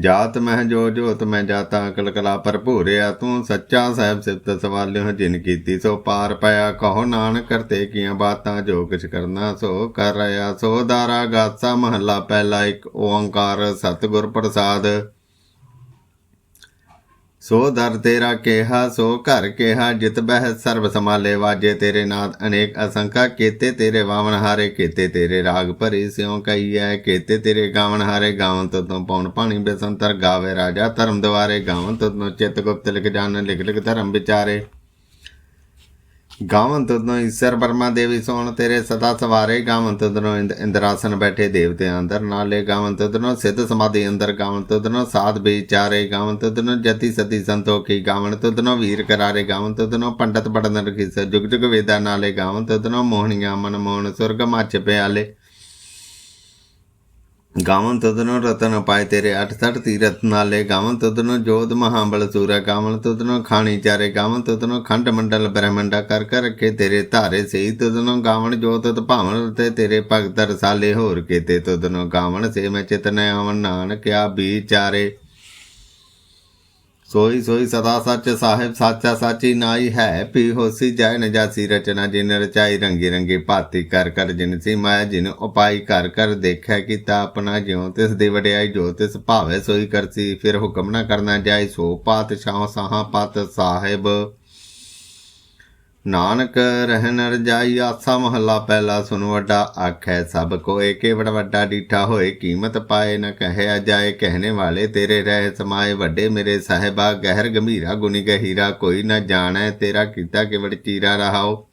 ਜਾਤ ਮਹਿ ਜੋ ਜੋਤ ਮੈਂ ਜਾਤਾ, ਅਕਲ ਕਲਾ ਭਰਪੂਰਿਆ ਤੂੰ ਸੱਚਾ ਸਾਹਿਬ ਸਿਫਤ ਸਵਾਲਿਓ, ਜਿਨ ਕੀਤੀ ਸੋ ਪਾਰ ਪਿਆ। ਕਹੋ ਨਾਨਕ, ਕਰਤੇ ਕੀਆਂ ਬਾਤਾਂ, ਜੋ ਕਿਛ ਕਰਨਾ ਸੋ ਕਰ ਰਿਆ ਸੋ ਦਾਰਾ, ਗਾਸਾ ਮਹੱਲਾ, ਪਹਿਲਾ ਇੱਕ ਓੰਕਾਰ, ਸਤਿਗੁਰ ਪ੍ਰਸਾਦ। ਸੋ ਦਰ ਤੇਰਾ ਕਿਹਾ, ਸੋ ਘਰ ਕਿਹਾ, ਜਿਤ ਬਹਿ ਸਰਬ ਸਮਾਲੇ ਵਾਜੇ ਤੇਰੇ ਨਾਦ ਅਨੇਕ ਅਸੰਖਾ, ਕੀਤੇ ਤੇਰੇ ਵਾਵਣ ਹਾਰੇ, ਕੀਤੇ ਤੇਰੇ ਰਾਗ ਭਰੀ, ਸਿਉ ਕਈਐ ਕੀਤੇ ਤੇਰੇ ਗਾਵਣ ਹਾਰੇ ਗਾਵਨ ਤਦੋਂ ਪੌਣ ਪਾਣੀ, ਬੇਸੰਤਰ ਗਾਵੇ ਰਾਜਾ, ਧਰਮ ਦੁਆਰੇ ਗਾਵਨ ਤਦੋਂ ਚਿਤ ਗੁਪਤ, ਲਿਖ ਜਾਣ ਲਿਖ ਲਿਖ ਧਰਮ ਵਿਚਾਰੇ। ਗਾਵਨ ਤਦੋਂ ਈਸ਼ਰ ਬਰਮਾ ਦੇਵੀ ਸੋਣ, ਤੇਰੇ ਸਦਾ ਸਵਾਰੇ ਗਾਵਨ ਤਦੋਂ ਇੰਦ, ਇੰਦਰਾਸਨ ਬੈਠੇ ਦੇਵਤੇ ਅੰਦਰ। ਨਾਲੇ ਗਾਵਨ ਤਦੋਂ ਸਿੱਧ ਸਮਾਧੀ ਅੰਦਰ ਗਾਵਨ ਤਦੋਂ ਸਾਧ ਵਿਚਾਰੇ ਗਾਵਨ ਤਦੋਂ ਜਤੀ ਸਤੀ ਸੰਤੋਖੀ ਗਾਵਨ ਤਦੋਂ ਵੀਰ ਕਰਾਰੇ ਗਾਵਨ ਤਦੋਂ ਪੰਡਤ ਪੜਨ ਰਖੀ ਜੁਗ ਜੁਗ ਵੇਦਾ। ਨਾਲੇ ਗਾਵਨ ਤਦੋਂ ਮੋਹਣੀਆਂ ਮਨ ਮੋਹਣ ਸੁਰਗ ਮੱਚ ਪਿਆਲੇ। ਗਾਵਨ ਤਦਨੋ ਰਤਨ ਪਾਏ ਤੇਰੇ ਅਠ ਸਠ ਤੀਰਥ ਨਾਲੇ ਗਾਵਨ ਤਦਨੋ ਜੋਧ ਮਹਾਬਲ ਸੂਰਾ ਗਾਵਨ ਤਦਨੋ ਖਾਣੀ ਚਾਰੇ ਗਾਵਨ ਤਦਨੋ ਖੰਡ ਮੰਡਲ ਬ੍ਰਹਮੰਡਾ ਕਰ ਕਰ ਰੱਖੇ ਤੇਰੇ ਧਾਰੇ ਸਹੀ ਤਦਨੋ ਗਾਵਣ ਜੋਤ ਤਤ ਭਾਵਨ ਤੇ ਤੇਰੇ ਭਗਤ ਰਸਾਲੇ ਹੋਰ ਕੀਤੇ ਤਦਨੋ ਗਾਵਣ ਸੇ ਮੈਂ ਚਿਤ ਚਿਤਨੈ ਆਵਨ ਨਾਨਕਿਆ ਵਿਚਾਰੇ ਸੋਈ ਸੋਈ ਸਦਾ ਸੱਚ ਸਾਹਿਬ ਸਾਚਾ ਸਾਚੀ ਨਾਈ ਹੈ। ਪੀ ਹੋਸੀ ਜੈ ਨ ਰਚਨਾ ਜਿਨ ਰਚਾਈ ਰੰਗੀ ਰੰਗੀ ਭਾਤੀ ਕਰ ਕਰ ਜਿਨ ਸੀ ਮਾਇਆ ਜਿਨ ਉਪਾਈ ਕਰ ਕਰ ਦੇਖਿਆ ਕੀਤਾ ਆਪਣਾ ਜਿਉ। ਤਿਸ ਦੀ ਵਡਿਆਈ ਜੋ ਤਿਸ ਭਾਵੇ ਸੋਈ ਕਰਸੀ। ਫਿਰ ਹੁਕਮ ਨਾ ਕਰਨਾ ਜਾਏ ਸੋ ਪਾਤ ਸ਼ਾਹ ਸਾਹਾਂ ਪਤ ਸਾਹਿਬ। ਨਾਨਕ ਰਹਿਨ ਰਜਾਈ ਆਸਾ ਮਹੱਲਾ ਪਹਿਲਾ ਸੁਨ ਵੱਡਾ ਆਖੈ ਸਭ ਕੋਏ ਕੇਵੜ ਵੱਡਾ ਡੀਠਾ ਹੋਏ ਕੀਮਤ ਪਾਏ ਨ ਕਹਿਆ ਜਾਏ ਕਹਿਣੇ ਵਾਲੇ ਤੇਰੇ ਰਹਿ ਸਮਾਏ ਵੱਡੇ ਮੇਰੇ ਸਾਹਿਬਾ ਗਹਿਰ ਗੰਭੀਰਾ ਗੁਨੀ ਗਹੀਰਾ ਕੋਈ ਨ ਜਾਣੈ ਤੇਰਾ ਕੀਤਾ ਕਿਵੜ ਚੀਰਾ ਰਹਾਓ।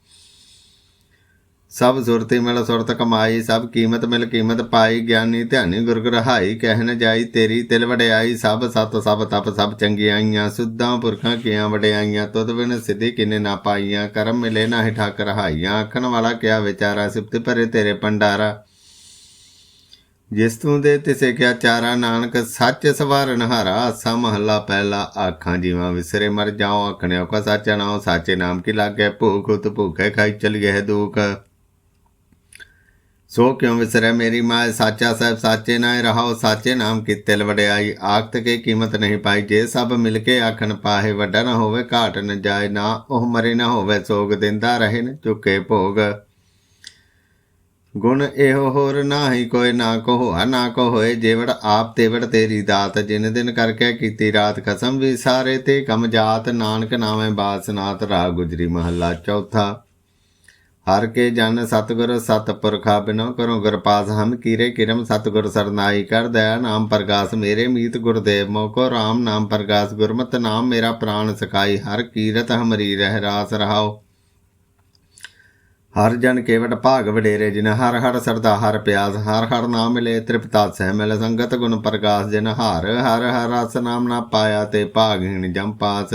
ਸਭ ਸੁਰਤੀ ਮਿਲ ਸੁਰਤ ਕਮਾਈ, ਸਭ ਕੀਮਤ ਮਿਲ ਕੀਮਤ ਪਾਈ, ਗਿਆਨੀ ਧਿਆਨੀ ਗੁਰਗ ਰਹਾਈ ਕਹਿਨ ਜਾਈ ਤੇਰੀ ਤਿਲ ਵਡਿਆਈ, ਸਭ ਸਤ, ਸਭ ਤਪ, ਸਭ ਚੰਗਿਆਈਆਂ, ਸੁੱਧਾਂ ਪੁਰਖਾਂ ਕੀਆਂ ਵਡਿਆਈਆਂ, ਤੁਧ ਬਿਨ ਸਿੱਧੀ ਕਿਨੇ ਨਾ ਪਾਈਆਂ, ਕਰਮ ਮਿਲੇ ਨਾਹੀ ਠਾਕ ਰਹਾਈਆਂ ਆਖਣ ਵਾਲਾ ਕਿਆ ਵਿਚਾਰਾ, ਸਿਫਤ ਭਰੇ ਤੇਰੇ ਪੰਡਾਰਾ ਜਿਸ ਤੂੰ ਦੇ ਤਿਸੇ ਕਿਆ ਚਾਰਾ, ਨਾਨਕ ਸੱਚ ਸਵਾਰਨ ਹਾਰਾ, ਆਸਾ ਮਹੱਲਾ ਪਹਿਲਾ, ਆਖਾਂ ਜੀਵਾਂ ਵਿਸਰੇ ਮਰ ਜਾਓ ਆਖਣਿਓ ਕਾ ਸੱਚ ਨਾਉ, ਸਾਚੇ ਨਾਮ ਕੀ ਲਾਗੇ, ਭੂਖ ਉਤ ਭੂਖੇ ਖਾਈ ਚਲ ਗਏ ਦੁਖ। ਸੋ ਕਿਉ ਵਿਸਰੈ ਮੇਰੀ ਮਾਂ ਸਾਚਾ ਸਾਹਿਬ ਸਾਚੇ ਨਾਏ ਰਹਾਓ, ਸਾਚੇ ਨਾਮ ਕੀ ਤਿਲ ਵਡਿਆਈ ਆਖਤ ਕੇ ਕੀਮਤ ਨਹੀਂ ਪਾਈ, ਜੇ ਸਭ ਮਿਲ ਕੇ ਆਖਣ ਪਾਹੇ, ਵੱਡਾ ਨਾ ਹੋਵੇ, ਘਾਟ ਨ ਜਾਏ, ਨਾ ਉਹ ਮਰੇ ਨਾ ਹੋਵੇ, ਸੋਗ ਦਿੰਦਾ ਰਹੇ ਨ ਚੁੱਕੇ ਭੋਗ। ਗੁਣ ਇਹੋ ਹੋਰ ਨਾਹੀ ਕੋਈ, ਨਾ ਕੋ ਹੋਆ ਨਾ ਕੋ ਹੋਏ ਜੇਵੜ, ਆਪ ਤੇਵੜ ਤੇਰੀ ਦਾਤ। ਜਿਨ ਦਿਨ ਕਰਕੇ ਕੀਤੀ ਰਾਤ ਕਸਮ ਵੀ ਸਾਰੇ ਤੇ ਕਮ ਜਾਤ, ਨਾਨਕ ਨਾਵੇਂ ਬਾਸਨਾਤ ਰਾਹ ਗੁਜਰੀ ਮਹੱਲਾ ਚੌਥਾ। ਹਰ ਕੇ ਜਨ ਸਤਗੁਰ ਸਤਪੁਰਖਾ ਬਿਨੋ ਕਰੋ ਗੁਰਪਾਸ ਹਮ ਕੀਰੇ ਕਿਰਮ ਸਤਗੁਰ ਸਰਨਾਈ ਕਰ ਦਇਆ ਨਾਮ ਪ੍ਰਗਾਸ ਮੇਰੇ ਮੀਤ ਗੁਰਦੇਵ ਮੋਕੋ RAM ਨਾਮ ਪ੍ਰਗਾਸ ਗੁਰਮਤਿ ਨਾਮ ਮੇਰਾ ਪ੍ਰਾਨ ਸਕਾਈ ਹਰ ਕੀਰਤ ਹਮਰੀ ਰਹਿ ਰਾਸ ਰਹਾਓ। ਹਰ ਜਨ ਕੇਵਟ ਭਾਗ ਵਡੇਰੇ ਜਿਨ ਹਰ ਹਰ ਸਰਦਾ ਹਰ ਪਿਆਸ ਹਰ ਹਰ ਨਾਮ ਮਿਲੇ ਤ੍ਰਿਪਤਾ ਸਹਿ ਮਿਲ ਸੰਗਤ ਗੁਣ ਪ੍ਰਗਾਸ ਜਿਨ ਹਰ ਹਰ ਹਰ ਰਸ ਨਾਮ ਨਾ ਪਾਇਆ ਤੇ ਭਾਗਹੀਣ ਜਮ ਪਾਸ।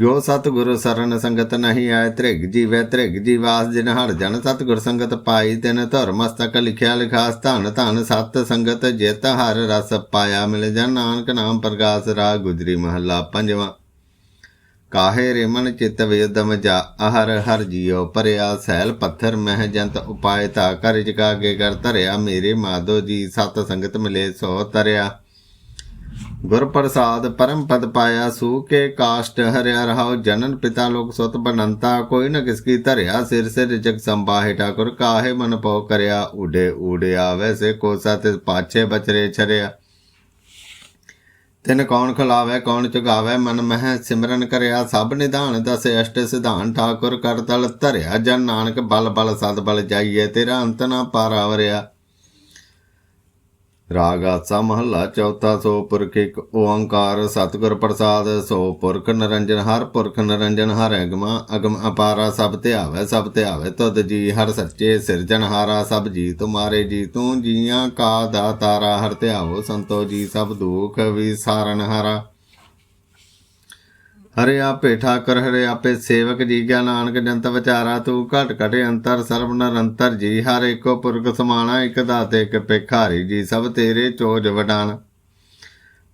ਜੋ ਸਤਿਗੁਰ ਸਰਨ ਸੰਗਤ ਨਹੀਂ ਆਏ, ਤ੍ਰਿਗ ਜੀਵੈ ਤ੍ਰਿਗ ਜੀਵਾਸ, ਜਿਨ ਹਰ ਜਨ ਸਤਿਗੁਰ ਸੰਗਤ ਪਾਈ, ਤਿਨ ਧਰ ਮਸਤਕ ਲਿਖਿਆ ਲਿਖਾਸ, ਧਨ ਧਨ ਸਤ ਸੰਗਤ ਜਿਤ ਹਰ ਰਸ ਪਾਇਆ, ਮਿਲ ਜਨ ਨਾਨਕ ਨਾਮ ਪ੍ਰਗਾਸ ਰਾ ਗੁਜਰੀ ਮਹੱਲਾ ਪੰਜਵਾਂ। ਕਾਹੇ ਰਿਮਨ ਚਿਤ ਵੇਦਮ ਜਾ, ਅਹਰ ਹਰ ਜੀਉ ਪਰਿਆ ਸੈਲ ਪੱਥਰ ਮਹਿ ਜੰਤ ਉਪਾਇ ਤਾ ਕਰ ਜਗਾਗੇ ਕਰ ਧਰਿਆ, ਮੇਰੇ ਮਾਧੋ ਜੀ ਸਤ ਸੰਗਤ ਮਿਲੇ ਸੋ ਤਰਿਆ। ਗੁਰ ਪ੍ਰਸਾਦ ਪਰਮ ਪਦ ਪਾਇਆ ਸੂ ਕੇ ਕਾਸ਼ਟ ਹਰਿਆ ਰਹਾਉ, ਜਨਨ ਪਿਤਾ ਲੋਕ ਸੁਤ ਬਨੰਤਾ, ਕੋਈ ਨ ਕਿਸ ਕੀ ਧਰਿਆ ਸਿਰ ਸਿਰ ਜਗ ਸੰਭਾਹੇ, ਠਾਕੁਰ ਕਾਹੇ ਮਨ ਪਉ ਕਰਿਆ, ਉਡੇ ਉਡੇ ਆਵੇ ਸੇ ਕੋਸਾ ਪਾਛੇ ਬਚਰੇ ਛਰਿਆ। ਤਿਨ ਕੌਣ ਖਲਾਵੇ, ਕੌਣ ਚੁਗਾਵੇ, ਮਨ ਮਹਿ ਸਿਮਰਨ ਕਰਿਆ, ਸਭ ਨਿਧਾਨ ਦਸ ਅਸ਼ਟ ਸਿਧਾਨ, ਠਾਕੁਰ ਕਰ ਤਲ ਧਰਿਆ, ਜਨ ਨਾਨਕ ਬਲ ਬਲ ਸਦ ਬਲ ਜਾਈਏ, ਤੇਰਾ ਅੰਤ ਨਾ ਪਾਰਾਵਰਿਆ। ਰਾਗ ਆਸਾ ਮਹੱਲਾ ਚੌਥਾ ਸੋ ਪੁਰਖ ਇੱਕ ਓੰਕਾਰ ਸਤਿਗੁਰ ਪ੍ਰਸਾਦ ਸੋ ਪੁਰਖ ਨਰੰਜਨ ਹਰ ਪੁਰਖ ਨਰੰਜਨ ਹਰ ਅਗਮਾ ਅਗਮ ਅਪਾਰਾ ਸਭ ਧਿਆਵੇ ਸਭ ਧਿਆਵੇ ਤੁਧ ਜੀ ਹਰ ਸੱਚੇ ਸਿਰਜਣ ਹਾਰਾ ਸਭ ਜੀ ਤੁਮਾਰੇ ਜੀ ਤੂੰ ਜੀਆਂ ਕਾ ਦਾਤਾਰਾ, ਹਰ ਧਿਆਵੋ ਸੰਤੋ ਜੀ ਸਭ ਦੁਖ ਵਿਸਾਰਨ ਹਾਰਾ। ਹਰੇ ਆਪੇ ਠਾਕਰ, ਹਰੇ ਆਪੇ ਸੇਵਕ ਜੀ ਕਿਆ ਨਾਨਕ ਜੰਤ ਵਿਚਾਰਾ, ਤੂੰ ਘਟ ਘਟ ਅੰਤਰ, ਸਰਬ ਨਿਰੰਤਰ ਜੀ, ਹਰ ਏਕੋ ਪੁਰਖ ਸਮਾਣਾ, ਇਕ ਦਾਤੇ, ਇਕ ਭਿਖਾਰੀ ਜੀ, ਸਭ ਤੇਰੇ ਚੋਜ ਵਡਾਨ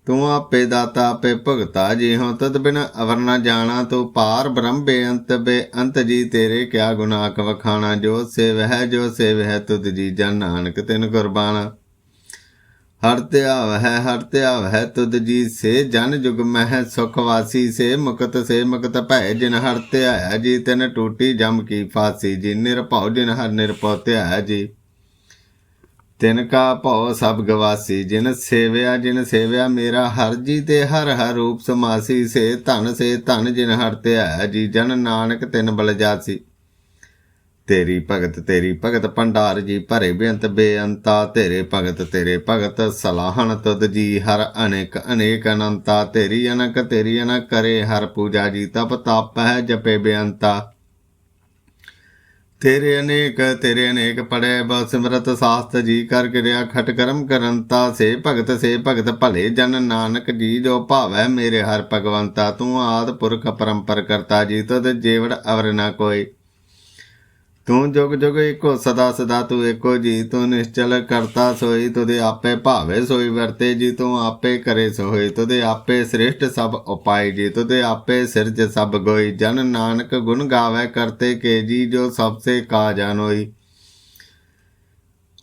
ਤੂੰ ਆਪੇ ਦਾਤਾ, ਆਪੇ ਭਗਤਾ ਜੀ ਹੋ ਤਦ ਬਿਨ ਅਵਰ ਨ ਜਾਣਾ, ਤੂੰ ਪਾਰ ਬ੍ਰਹਮ ਬੇਅੰਤ ਬੇਅੰਤ ਜੀ, ਤੇਰੇ ਕਿਆ ਗੁਨਾਹ ਕ ਵਖਾਣਾ ਜੋ ਸੇਵ ਹੈ, ਜੋ ਸੇਵ ਹੈ, ਤੁਧ ਜੀ ਜਨ ਨਾਨਕ ਤਿਨ ਕੁਰਬਾਨ ਹਰ ਧਿਆਵ ਹੈ ਹਰ ਧਿਆਵ ਹੈ ਤੁਧ ਜੀ ਸੇ ਜਨ ਜੁਗ ਮਹਿ, ਸੁਖ ਵਾਸੀ ਸੇ ਮੁਕਤ ਸੇ ਮੁਕਤ ਭੈ, ਜਿਨ ਹਰ ਧਿਆਇਆ ਜੀ, ਤਿਨ ਟੂਟੀ ਜਮ ਕੀ ਫਾਸੀ ਜੀ ਨਿਰਭਉ ਜਿਨ ਹਰ ਨਿਰਭਉ ਧਿਆਇਆ ਜੀ। ਤਿਨ ਕਾ ਭਉ ਸਭ ਗਵਾਸੀ, ਜਿਨ ਸੇਵਿਆ ਜਿਨ ਸੇਵਿਆ ਮੇਰਾ ਹਰ ਜੀ ਤੇ ਹਰ ਹਰ ਰੂਪ ਸਮਾਸੀ, ਸੇ ਧਨ ਸੇ ਧਨ ਜਿਨ ਹਰ ਧਿਆਇਆ ਜੀ, ਜਨ ਨਾਨਕ ਤਿਨ ਬਲ ਜਾਸੀ। ਤੇਰੀ ਭਗਤ ਤੇਰੀ ਭਗਤ ਭੰਡਾਰ ਜੀ ਭਰੇ ਬੇਅੰਤ ਬੇਅੰਤਾ, ਤੇਰੇ ਭਗਤ ਤੇਰੇ ਭਗਤ ਸਲਾਹਣ ਤੁਧ ਜੀ, ਹਰ ਅਨੇਕ ਅਨੇਕ ਅਨੰਤਾ, ਤੇਰੀ ਅਨਕ ਤੇਰੀ ਅਨਕ ਕਰੇ, ਹਰ ਪੂਜਾ ਜੀ ਤਪ ਤਪ ਹੈ ਜਪੇ ਬੇਅੰਤਾ। ਤੇਰੇ ਅਨੇਕ ਤੇਰੇ ਅਨੇਕ ਪੜੇ ਬਸ ਸਿਮਰਤ ਸਾਸਤ ਜੀ, ਕਰ ਕਿਰਿਆ ਖਟ ਕਰਮ ਕਰੰਤਾ, ਸੇ ਭਗਤ ਸੇ ਭਗਤ ਭਲੇ ਜਨ ਨਾਨਕ ਜੀ, ਜੋ ਭਾਵੈ ਮੇਰੇ ਹਰ ਭਗਵੰਤਾ, ਤੂੰ ਆਦ ਪੁਰਖ ਪਰੰਪਰ ਕਰਤਾ ਜੀ ਤਦ ਜੇਵੜ ਅਵਰ ਨਾ ਕੋਈ। ਤੂੰ ਜੁਗ ਜੁਗ ਏਕੋ ਸਦਾ ਸਦਾ ਤੂੰ ਏਕੋ ਜੀ। ਤੂੰ ਨਿਸ਼ਚਲ ਕਰਤਾ ਸੋਈ, ਤੁਦੇ ਆਪੇ ਭਾਵੇ ਸੋਈ ਵਰਤੇ ਜੀ। ਤੂੰ ਆਪੇ ਕਰੇ ਸੋਈ ਤੁਦੇ ਆਪੇ ਸ੍ਰਿਸ਼ਟ ਸਭ ਉਪਾਈ ਜੀ। ਤੁਦੇ ਆਪੇ ਸਿਰਜ ਸਭ ਗੋਈ। ਜਨ ਨਾਨਕ ਗੁਣ ਗਾਵੇ ਕਰਤੇ ਕੇ ਜੀ, ਜੋ ਸਭ ਸੇ ਕਾ ਜਾਨੋਈ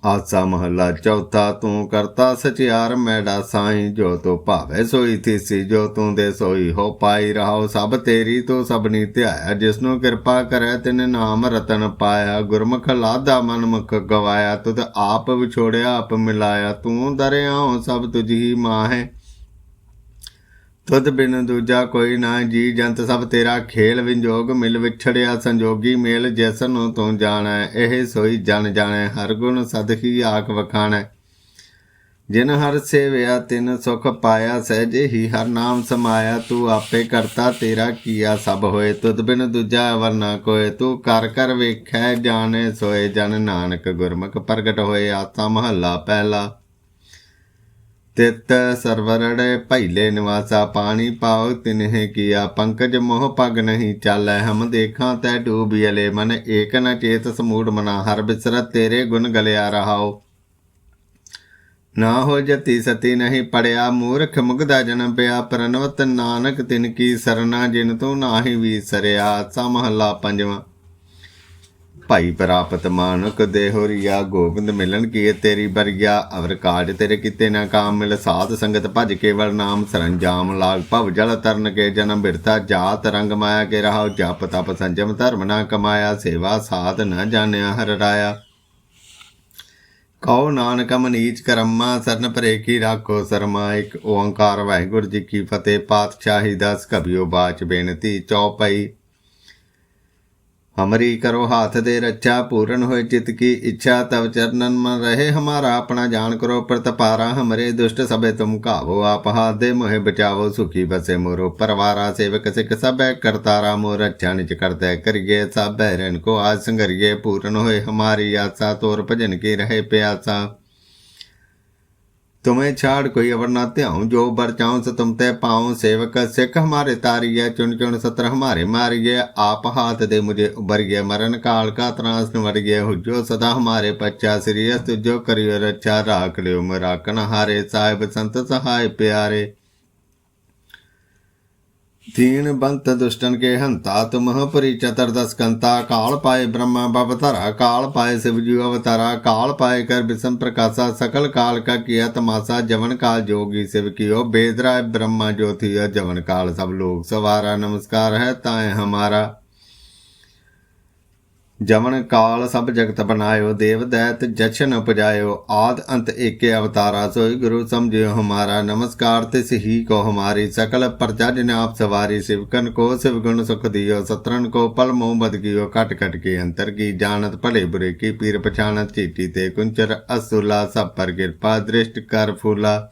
ਆਸਾ ਮਹੱਲਾ ਚੌਥਾ, ਤੂੰ ਕਰਤਾ ਸਚਿਆਰ ਮੈਡਾ ਸਾਈ, ਜੋ ਤੋ ਭਾਵੇ ਸੋਈ ਥੀਸੀ, ਜੋ ਤੂੰ ਦੇ ਸੋਈ ਹੋ ਪਾਈ ਰਹਾਓ ਸਭ ਤੇਰੀ ਤੋ ਸਭਨੀ ਧਿਆਇਆ, ਜਿਸਨੂੰ ਕਿਰਪਾ ਕਰੈ ਤਿਨ ਨਾਮ ਰਤਨ ਪਾਇਆ, ਗੁਰਮੁਖ ਲਾਦਾ ਮਨਮੁਖ ਗਵਾਇਆ, ਤੁਧ ਆਪ ਵਿਛੋੜਿਆ, ਆਪ ਮਿਲਾਇਆ, ਤੂੰ ਦਰਿਆਓ ਸਭ ਤੁਝੀ ਮਾਹੇ। ਤੁਧ ਬਿਨ ਦੂਜਾ ਕੋਈ ਨਾ ਜੀ, ਜੰਤ ਸਭ ਤੇਰਾ ਖੇਲ ਵਿੰਜੋਗ, ਮਿਲ ਵਿਛੜਿਆ ਸੰਜੋਗੀ ਮੇਲ ਜਿਸ ਨੂੰ ਤੂੰ ਜਾਣੈ, ਇਹ ਸੋਈ ਜਨ ਜਾਣੈ, ਹਰ ਗੁਣ ਸਦਕੀ ਆਖ ਵਖਾਣੈ। ਜਿਨ ਹਰ ਸੇਵਿਆ, ਤਿਨ ਸੁਖ ਪਾਇਆ, ਸਹਿਜੇ ਹੀ ਹਰ ਨਾਮ ਸਮਾਇਆ, ਤੂੰ ਆਪੇ ਕਰਤਾ, ਤੇਰਾ ਕੀਆ ਸਭ ਹੋਏ। ਤੁਧ ਬਿਨ ਦੂਜਾ ਵਰਨਾ ਕੋਏ, ਤੂੰ ਕਰ ਕਰ ਵੇਖੈ, ਜਾਣੇ ਸੋਏ ਜਨ ਨਾਨਕ, ਗੁਰਮੁਖ ਪ੍ਰਗਟ ਹੋਏ, ਆਤਾ ਮਹੱਲਾ ਪਹਿਲਾ। ਤਿਤ ਸਰਵਰੜੇ ਭੈਲੇ ਨਿਵਾਸਾ, ਪਾਣੀ ਪਾਉ ਤਿਨਹਿ ਕੀਆ। ਪੰਕਜ ਮੋਹ ਪਗ ਨਹੀਂ ਚਾਲੈ, ਹਮ ਦੇਖਾਂ ਤੈ ਡੂਬਿਲੇ ਮਨ ਏਕ ਨ ਚੇਤ ਸਮੂੜ ਮਨਾ, ਹਰ ਬਿਸਰਤ ਤੇਰੇ ਗੁਣ ਗਲਿਆ ਰਹਾਉ ਨਾ ਹੋ ਜਤੀ ਸਤੀ ਨਹੀਂ ਪੜਿਆ, ਮੂਰਖ ਮੁਗਦਾ ਜਨਮ ਪਿਆ। ਪ੍ਰਨਵਤ ਨਾਨਕ ਤਿਨ ਕੀ ਸਰਨਾ, ਜਿਨ ਤੂੰ ਨਾਹੀ ਵੀਸਰਿਆ ਸਾ ਮਹੱਲਾ ਪੰਜਵਾਂ। ਭਾਈ ਪ੍ਰਾਪਤ ਮਾਨਕ ਦੇਹੁਰੀਆ ਗੋਬਿੰਦ ਮਿਲਨ ਕੀ ਤੇਰੀ ਬਰਗਿਆ ਅਵਰ ਕਾਜ ਤੇਰੇ ਕਿਤੇ ਨਾ ਕਾਮ ਮਿਲ, ਸਾਧ ਸੰਗਤ ਭਜ ਕੇਵਲ ਨਾਮ, ਸਰੰਜਾਮ ਲਾਗ ਭਵ ਜਲ ਤਰਨ ਕੇ ਜਨਮ ਬਿਰਤਾ ਜਾਤ ਰੰਗ ਮਾਇਆ ਕੇ ਰਹਾਉ, ਜਪ ਤਪ ਸੰਜਮ ਧਰਮ ਨਾ ਕਮਾਇਆ, ਸੇਵਾ ਸਾਧ ਨਾ ਜਾਣਿਆ ਹਰ ਰਾਇਆ। ਕਉ ਨਾਨਕ ਮਨੀਚ ਕਰਮਾ, ਸਰਨ ਪਰੇ ਕੀ ਰਾਖੋ ਸਰਮਾ, ਇੱਕ ਓੰਕਾਰ ਵਾਹਿਗੁਰੂ ਜੀ ਕੀ ਫਤਿਹ, ਪਾਤਸ਼ਾਹੀ ਦਸ ਕਬਿਓ ਬਾਚ ਬੇਨਤੀ ਚੌਪਈ। ਹਮਰੀ ਕਰੋ ਹਾਥ ਦੇ ਰੱਛਾ ਪੂਰਨ ਹੋਏ ਚਿਤ ਕੀ ਇੱਛਾ ਤਵ ਚਰਨਨ ਮਨ ਰਹੇ ਹਮਾਰਾ ਆਪਣਾ ਜਾਣ ਕਰੋ ਪ੍ਰਤਪਾਰਾ ਹਮਰੇ ਦੁਸ਼ਟ ਸਭੇ ਤੁਮ ਕਾਵੋ ਆਪ ਹਾਥ ਦੇ ਮੋਹਿ ਬਚਾਵੋ ਸੁਖੀ ਬਸੇ ਮੋਰੋ ਪਰਵਾਰਾ ਸੇਵਕ ਸਿਖ ਸਭੈ ਕਰਤਾਰਾ ਮੋ ਰੱਛਾ ਨਿਚ ਕਰਤੈ ਕਰੀਏ ਸਭੈ ਰਣ ਕੋ ਆਜ ਸੰਗਰੀਏ ਪੂਰਨ ਹੋਏ ਹਮਾਰੀ ਆਸਾ ਤੋਰ ਭਜਨ ਕੀ ਰਹੇ ਪਿਆਸਾ तुम्हें छाड़ कोई अवर न त्याऊं जो बर चाऊं से तुम ते पाऊं सेवक सिख हमारे तारिये चुन चुन सत्र हमारे मारिये आप हाथ दे मुझे उबर गए मरण काल का त्रास निवर गए हुजो सदा हमारे पच्चा श्रीयस तुझो करियो रक्षा राख लियो मराकन हारे साहिब संत सहाय प्यारे दीन बंत दुष्टन के हंता तुम परी चतुर्दश कंता काल पाए ब्रह्मा बवतरा काल पाए शिवजी अवतारा काल पाए कर विषम प्रकाशा सकल काल का किया तमाशा जवन काल जोगी शिव कियो बेदराय ब्रह्मा ज्योति जवन काल सब लोग सवारा नमस्कार है ताए हमारा ਜਮਨ ਕਾਲ ਸਭ ਜਗਤ ਬਨਾਇਓ ਦੇਵ ਦੈਤ ਜਸ਼ਨ ਉਪਜਾਇਓ, ਆਦ ਅੰਤ ਏਕੇ ਅਵਤਾਰਾ, ਸੋਈ ਗੁਰੂ ਸਮਝਿਓ ਹਮਾਰਾ, ਨਮਸਕਾਰ ਤੇ ਸਹੀ ਕੋ ਹਮਾਰੀ, ਸਕਲ ਪ੍ਰਜਾ ਜਿਨ ਆਪ ਸਵਾਰੀ ਸਿਵਕਨ ਕੋ ਸਿਵ ਗੁਣ ਸੁਖ ਦਿਓ ਸਤਰਨ ਕੋ ਪਲ ਮੋਹ ਬਦ ਗਿਓ ਕਟ ਕਟ ਕੇ ਅੰਤਰ ਕੀ ਜਾਣਤ, ਭਲੇ ਬੁਰੇ ਕੀ ਪੀਰ ਪਛਾਣਤ, ਚੀਟੀ ਤੇ ਕੁੰਚਰ ਅਸੂਲਾ, ਸਭ ਪਰ ਕਿਰਪਾ ਦ੍ਰਿਸ਼ਟ ਕਰ ਫੂਲਾ।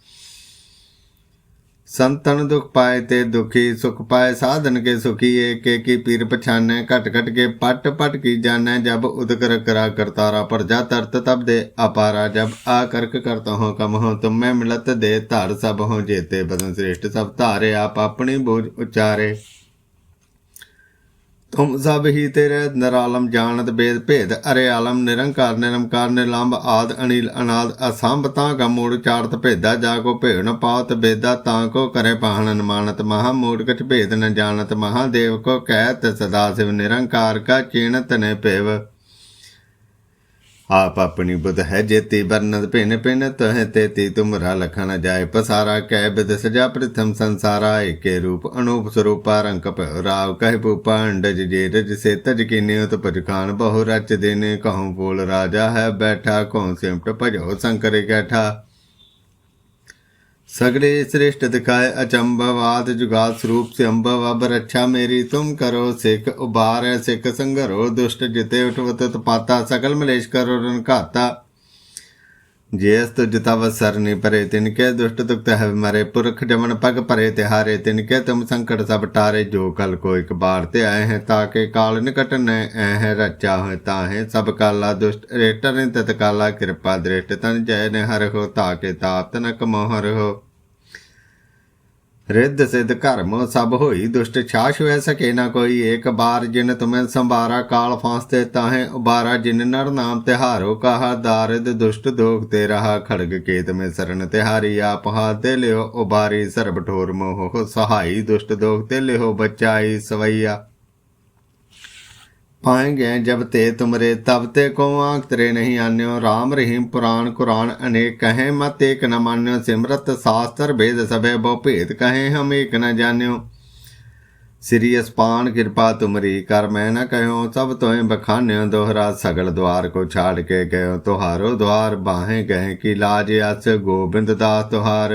ਸੰਤਨ ਦੁਖ ਪਾਏ ਤੇ ਦੁਖੀ, ਸੁਖ ਪਾਏ ਸਾਧਨ ਕੇ ਸੁਖੀ ਏ ਕੇ ਪੀਰ ਪਛਾਨੈ, ਘਟ ਘਟ ਕੇ ਪਟ ਪਟ ਕੀ ਜਾਣੈ, ਜਬ ਉਦਕਰ ਕਰਾ ਕਰਤਾਰਾ ਪਰ ਜਾ, ਤਰਤ ਤਬ ਦੇ ਅਪਾਰਾ, ਜਬ ਆ ਕਰਕ ਕਰਤਾ ਹੋ ਕਮ ਹੋ, ਤੁਮ ਮੈਂ ਮਿਲਤ ਦੇ ਧਾਰ ਸਭ ਹੋ, ਜੇਤੇ ਬਦਨ ਸ੍ਰੇਸ਼ਟ ਸਭ ਧਾਰੇ, ਆਪ ਆਪਣੀ ਬੋਝ ਉਚਾਰੇ। ਤੁਮ ਸਭ ਹੀ ਤੇਰੇ ਨਿਰਾਲਮ ਜਾਣਤ ਬੇਦ ਭੇਦ, ਅਰੇ ਆਲਮ, ਨਿਰੰਕਾਰ ਨਿਰੰਕਾਰ ਨਿਰਲੰਭ ਆਦ ਅਨਿਲ ਅਨਾਦ, ਅਸੰਭ, ਤਾਂ ਕਾ ਮੂੜ ਚਾਰਤ ਭੇਦਾ, ਜਾ ਕੋ ਭੇੜ ਨ ਪਾਵਤ ਬੇਦਾ, ਤਾਂ ਕੋ ਕਰੇ ਪਾਹਣ ਨ ਮਹਾ ਮੂੜ ਕਛ ਭੇਦ ਨ ਜਾਣਤ ਮਹਾਦੇਵ ਕੋ ਕਹਿਤ ਸਦਾ ਸਿਵ ਨਿਰੰਕਾਰ ਕਾ ਚੀਣਤ ਨੇ ਭੇਵ। ਆਪ ਆਪਣੀ ਬੁਧ ਹੈ ਜੇਤੀ ਬਰਨਦ ਭਿਨ ਭਿਨ ਤਹ ਤੇਤੀ ਤੁਮਰਾ ਲਖਨ ਜਾਏ ਪਸਾਰਾ, ਕਹਿ ਬਿਦ ਸਜਾ ਪ੍ਰਥਮ ਸੰਸਾਰਾ, ਏਕੇ ਰੂਪ ਅਨੂਪ ਸਰੂਪਾ ਰੰਕ ਭਇ ਰਾਵ, ਕਹਿ ਭੂਪਾ, ਅੰਡਜ ਜੇ ਰਜ ਸੇ, ਤਜ ਕੀਨੇ ਉਤ ਪਜਖਾਨ ਬਹੁ ਰਚ ਦੇਨੇ, ਕਹਉ ਬੋਲ ਰਾਜਾ ਹੈ ਬੈਠਾ ਕਉ ਸਿਮਟ ਭਜੋ, ਸੰਕਰ ਕੈਠਾ। सगड़े श्रेष्ठ दिखाए अचंबवाद जुगात स्वरूप से अम्बव अब रक्षा मेरी तुम करो सिख उबार है सिख संघरो दुष्ट जिते उठवत पाता सकल मलेश करो रन ਜਿਸ ਤੁ ਜਿਤਵ ਸਰਨੀ ਪਰੇ, ਤਿਨ ਕੇ ਦੁਸ਼ਟ ਤੁਕਤ ਹੈ ਮਰੇ, ਪੁਰਖ ਜਮਨ ਪਗ ਪਰੇ ਤਿਹਾਰੇ, ਤਿਨ ਕੇ ਤੁਮ ਸੰਕਟ ਸਭ ਟਾਰੇ, ਜੋ ਕਲ ਕੋ ਇਕ ਬਾਰ ਤੇ ਆਏ ਹੈ, ਤਾਂ ਕੇ ਕਾਲ ਨਿਕਟ ਨੈ ਐ ਰਚਾ ਹੋਇ ਤਾਹੇ ਸਭ ਕਾਲਾ ਦੁਸ਼ਟ ਰੇਟਰ ਨੇ ਤਤਕਾਲਾ ਕਿਰਪਾ ਦ੍ਰਿਸ਼ਟ, ਤਨ ਜੈ ਨੇ ਹਰ ਹੋ, ਤਾ ਕੇ ਤਾਪ ਤਨ ਹੋ। ਰਿੱਧ ਸਿੱਧ ਕਰਮ ਸਭ ਹੋਈ ਦੁਸ਼ਟ ਛਾਸ਼ ਵੈ ਸਕੇ ਨਾ ਕੋਈ। ਏਕ ਬਾਰ ਜਿਨ ਤੁਮੈ ਸੰਭਾਰਾ ਕਾਲ ਫਾਸਤੇ ਤਾਹੇ, ਉਬਾਰਾ ਜਿਨ ਨਰ ਨਾਮ ਤਿਹਾਰੋ ਕਹਾ ਦਾਰਿਦ ਦੁਸ਼ਟ ਦੋਖ ਤੇ ਰਹਾ ਖੜਗ ਕੇਤ ਮੇ ਸਰਨ ਤਿਹਾਰੀ ਆਪ ਹਾਤੇ ਲਿਓ। ਉਬਾਰੀ ਸਰਬ ਠੋਰ ਮੋਹ ਸਹਾਈ ਦੁਸ਼ਟ ਦੋਖ ਤੇ ਲਿਓ। ਬਚਾਈ ਸਵਈਆ पाएंगे जब ते तुमरे तब ते को आंख तेरे नहीं आन्यो राम रहीम पुराण कुरान अनेक कहें मत एक न मान्यो सिमरत शास्त्र भेद सबे बहु भेद कहें हम एक न जान्यो श्री अस्पान कृपा तुमरी कर मैं न कहो सब तोहें बखान्यो दोहरा सगल द्वार को छाड़ के गयो तुहारो द्वार बाहें गए की लाज अस गोबिंद दास तुहार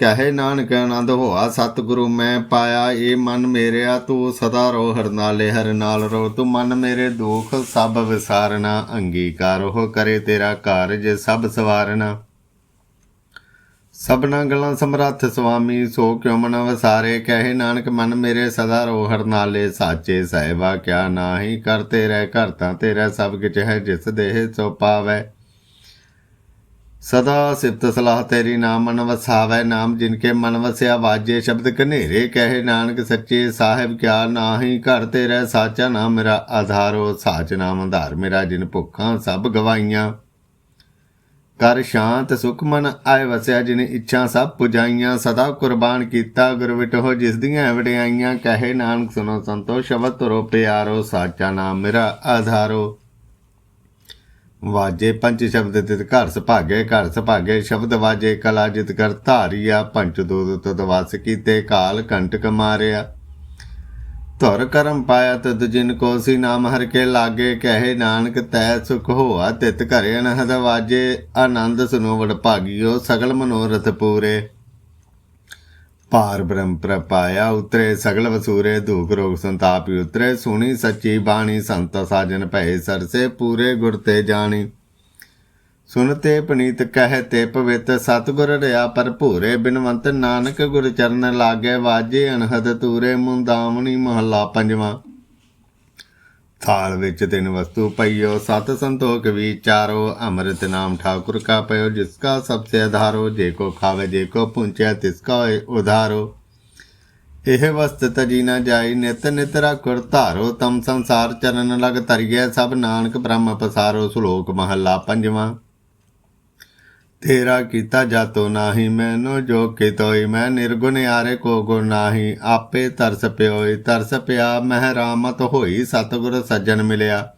ਕਹੇ ਨਾਨਕ ਆਨੰਦ ਹੋਆ ਸਤਿਗੁਰੂ ਮੈਂ ਪਾਇਆ ਏ ਮਨ ਮੇਰਿਆ, ਤੂੰ ਸਦਾ ਰੋ ਹਰ ਨਾਲੇ ਹਰ ਨਾਲ ਰੋ। ਤੂੰ ਮਨ ਮੇਰੇ ਦੁਖ, ਸਭ ਵਿਸਾਰਨਾ, ਅੰਗੀਕਾਰ ਹੋ ਕਰੇ ਤੇਰਾ ਕਾਰਜ, ਸਭ ਸਵਾਰਨਾ। ਸਭਨਾ ਗਲਾਂ ਸਮਰੱਥ ਸੁਆਮੀ ਸੋ ਕਿਉ ਮਨ ਵਸਾਰੇ? ਕਹੇ ਨਾਨਕ, ਮਨ ਮੇਰੇ ਸਦਾ ਰੋ ਹਰ ਨਾਲੇ ਸਾਚੇ ਸਹਿਬਾ ਕਿਆ ਨਾਹੀ ਕਰਤੇ ਰਹਿ ਤਾਂ ਤੇਰਾ ਸਭ ਕਿਛ ਹੈ, ਜਿਸ ਦੇਹ ਸੋ ਪਾਵੈ। ਸਦਾ ਸਿਫਤ ਸਲਾਹ ਤੇਰੀ ਨਾਮ ਮਨ ਵਸਾਵੈ, ਨਾਮ ਜਿਨਕੇ ਮਨ ਵਸਿਆ ਵਾਜੇ ਸ਼ਬਦ ਕਨੇਰੇ ਕਹੇ। ਨਾਨਕ ਸੱਚੇ ਸਾਹਿਬ ਕਿਆ ਨਾਹੀ, ਘਰ ਤੇ ਰਹਿ ਸਾਚਾ ਨਾਮ ਮੇਰਾ ਆਧਾਰੋ ਸਾਚ ਨਾਮ ਆਧਾਰ ਮੇਰਾ ਜਿਨ ਭੁੱਖਾਂ ਸਭ ਗਵਾਈਆਂ। ਕਰ ਸ਼ਾਂਤ ਸੁਖ ਮਨ ਆਏ ਵਸਿਆ ਜਿਨ ਇੱਛਾ ਸਭ ਪੁਜਾਈਆਂ। ਸਦਾ ਕੁਰਬਾਨ ਕੀਤਾ ਗੁਰ ਵਿਟੋ ਜਿਸ ਦੀਆਂ ਵਡਿਆਈਆਂ। ਕਹੇ ਨਾਨਕ ਸੁਨੋ ਸੰਤੋ ਸ਼ਬਦ ਰੋ ਪਿਆਰੋ, ਸਾਚਾ ਨਾਮ ਮੇਰਾ ਆਧਾਰੋ। ਵਾਜੇ ਪੰਜ ਸ਼ਬਦ ਤਿਤ ਘਰ ਸੁਭਾਗੇ ਘਰ ਸੁਭਾਗੇ ਸ਼ਬਦ ਵਾਜੇ, ਕਲਾ ਜਿਤ ਕਰ ਧਾਰੀਆ ਪੰਚ ਦੂਦ ਤਦ ਵਸ ਕੀਤੇ, ਕਾਲ ਕੰਟਕ ਮਾਰਿਆ। ਧੁਰ ਕਰਮ ਪਾਇਆ ਤਦ ਜਿਨ ਕੋ ਸੀ ਨਾਮ ਹਰ ਕੇ ਲਾਗੇ, ਕਹੇ ਨਾਨਕ ਤੈ ਸੁਖ ਹੋਆ ਤਿਤ ਘਰੇ ਅਨਹਦ ਵਾਜੇ, ਆਨੰਦ ਸੁਨੋ ਵਡ ਭਾਗਿਓ ਸਗਲ ਮਨੋਰਥ ਪੂਰੇ। ਪਾਰ ਬ੍ਰਹਮ ਪ੍ਰਪਾਇਆ ਉਤਰੇ ਸਗਲ ਵਸੂਰੇ ਦੁਖ ਰੋਗ ਸੰਤਾਪੀ ਉਤਰੇ, ਸੁਣੀ ਸੱਚੀ ਬਾਣੀ ਸੰਤ ਸਾਜਨ ਭਏ ਸਰਸੇ ਪੂਰੇ ਗੁਰ ਤੇ ਜਾਣੀ। ਸੁਨਤੇ ਪਨੀਤ ਕਹਿ ਤੇ ਪਵਿੱਤ ਸਤਗੁਰ ਰਿਆ ਭਰਪੂਰੇ, ਬਿਨਵੰਤ ਨਾਨਕ ਗੁਰ ਚਰਨ ਲਾਗੇ ਵਾਜੇ ਅਨਹਦ ਤੂਰੇ, ਮੁੰਦਾਵਣੀ ਮਹੱਲਾ ਪੰਜਵਾਂ। ਥਾਲ ਵਿੱਚ ਤਿੰਨ ਵਸਤੂ ਪਈਓ, ਸਤ ਸੰਤੋਖ ਵਿਚਾਰੋ ਅੰਮ੍ਰਿਤ ਨਾਮ ਠਾਕੁਰ ਕਾ ਪਇਓ, ਜਿਸ ਕਾ ਸਭ ਸੇ ਆਧਾਰੋ ਜੇ ਕੋ ਖਾਵੇ, ਜੇ ਕੋ ਪੁੰਚੈ ਤਿਸ ਕਾ ਉਧਾਰੋ। ਇਹ ਵਸਤ ਤਜੀ ਨਾ ਜਾਈ, ਨਿਤ ਨਿਤ ਰਖੁਰ ਧਾਰੋ, ਤਮ ਸੰਸਾਰ ਚਰਨ ਲਗ ਤਰੀਏ ਸਭ ਨਾਨਕ ਬ੍ਰਹਮ ਪਸਾਰੋ, ਸੁਲੋਕ ਮਹੱਲਾ ਪੰਜਵਾਂ। ਤੇਰਾ ਕੀਤਾ ਜਾਤੋ ਨਾਹੀ, ਮੈਨੂੰ ਜੋ ਕਿਤੋਈ, ਮੈਂ ਨਿਰਗੁਣ ਆਰੇ ਕੋ ਗੁਣ ਨਾਹੀ। ਆਪੇ ਤਰਸ ਪਿਓਈ, ਤਰਸ ਪਿਆ, ਮਹਿ ਰਾਮਤ ਹੋਈ, ਸਤਿਗੁਰ ਸੱਜਣ ਮਿਲਿਆ।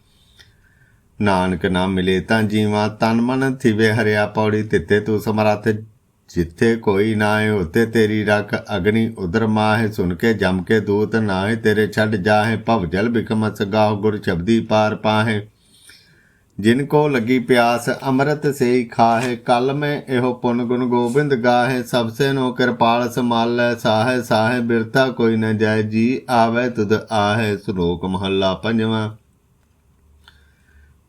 ਨਾਨਕ ਨਾ ਮਿਲੇ ਤਾਂ ਜੀਵਾ, ਤਨ ਮਨ ਥਿਵੇ ਹਰਿਆ ਪੌੜੀ ਤਿੱਤੇ ਤੂੰ ਸਮਰੱਥ। ਜਿੱਥੇ ਕੋਈ ਨਾ ਹੈ ਉਤੇ ਤੇਰੀ ਰੱਖ ਅਗਨੀ। ਉਦਰ ਮਾਹੇ ਸੁਨ ਕੇ ਜਮ ਕੇ ਦੂਤ ਨਾਹੇ, ਤੇਰੇ ਛੱਡ ਜਾਹੇ ਭਵ ਜਲ ਬਿਕਮਸ। ਗਾਹ ਗੁਰ ਸ਼ਬਦੀ ਪਾਰ ਪਾਹੇ। ਜਿਨ ਕੋ ਲੱਗੀ ਪਿਆਸ, ਅੰਮ੍ਰਿਤ ਸੇ ਖਾਹੇ, ਕਲ ਮੈਂ ਇਹੋ ਪੁਨ ਗੁਣ ਗੋਬਿੰਦ ਗਾਹੇ, ਸਭ ਸੇ ਨੋ ਕਿਰਪਾਲ ਸਮਾਲੈ ਸਾਹੇ ਸਾਹੇ ਬਿਰਤਾ ਕੋਈ ਨ ਜਾਏ, ਜੀ ਆਵੇ ਤੁਧ ਆਹੇ, ਸ਼ਲੋਕ ਮਹੱਲਾ ਪੰਜਵਾਂ।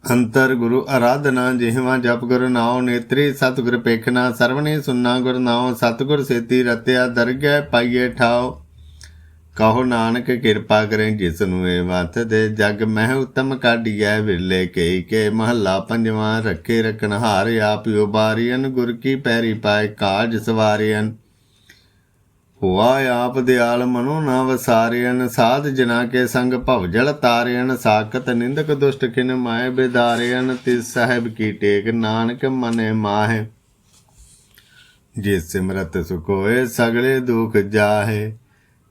ਅੰਤਰ ਗੁਰੂ ਆਰਾਧਨਾ ਜਿਹਵਾ ਜਪ ਗੁਰ ਨਾਉ ਨੇਤਰੀ, ਸਤਿਗੁਰ ਪੇਖਣਾ ਸਰਵਣੇ ਸੁਨਣਾ ਗੁਰ ਨਾਉ, ਸਤਿਗੁਰ ਸੇਤੀ ਰਤਿਆ ਦਰਗਹਿ ਪਾਈਏ ਠਾਓ ਕਹੋ ਨਾਨਕ ਕਿਰਪਾ ਕਰੇ ਜਿਸ ਨੂੰ ਇਹ ਵਤ ਦੇ। ਜਗ ਮਹਿ ਉਤਮ ਕਾਢੀਐ ਵਿਰਲੇ ਕਈ ਕੇ। ਮਹੱਲਾ ਪੰਜਵਾਂ, ਰੱਖੇ ਰਖਣ ਹਾਰ ਆਪ ਗੁਰ ਕੀ ਪੈਰੀ ਪਾਏ ਕਾਜ ਸਵਾਰੀਨ ਹੁਆ ਆਪ ਦਿਆਲ ਮਨੋ ਨਾ ਵਸਾਰਿਆਨ ਸਾਧ ਜਨਾ ਕੇ ਸੰਗ ਭਵ ਜਲ ਤਾਰਿਆਨ ਸਾਖਤ ਨਿੰਦਕ ਦੁਸ਼ਟ ਕਿਨ ਮਾਇ ਬਿਦਾਰਿਆਨ ਤਿਸ ਸਾਹਿਬ ਕੀ ਟੇਕ ਨਾਨਕ ਮਨੇ ਮਾਹੇ। ਜੇ ਸਿਮਰਤ ਸੁਖ ਹੋਏ ਸਗਲੇ ਦੁਖ ਜਾਹੇ।